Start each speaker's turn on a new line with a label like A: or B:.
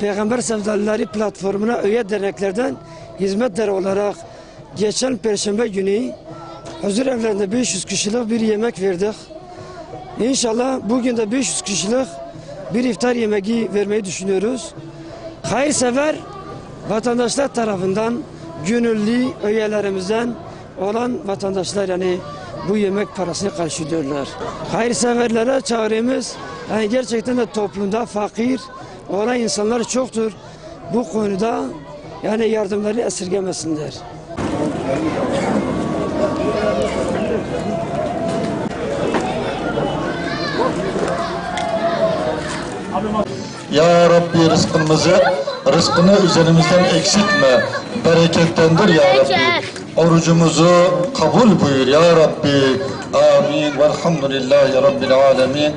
A: Peygamber Sevdalıları platformuna üye derneklerden hizmetler olarak geçen Perşembe günü huzur evlerinde 500 kişilik bir yemek verdik. İnşallah bugün de 500 kişilik bir iftar yemeği vermeyi düşünüyoruz. Hayırsever vatandaşlar tarafından gönüllü üyelerimizden olan vatandaşlar yani bu yemek parasını karşılıyorlar. Hayırseverlere çağrımız yani gerçekten de toplumda fakir olan insanlar çoktur. Bu konuda yani yardımları esirgemesinler.
B: Ya Rabbi rızkımızı, rızkını üzerimizden eksiltme, bereketlendir ya Rabbi. Orucumuzu kabul buyur ya Rabbi. Amin. Velhamdülillahi Rabbil alemin.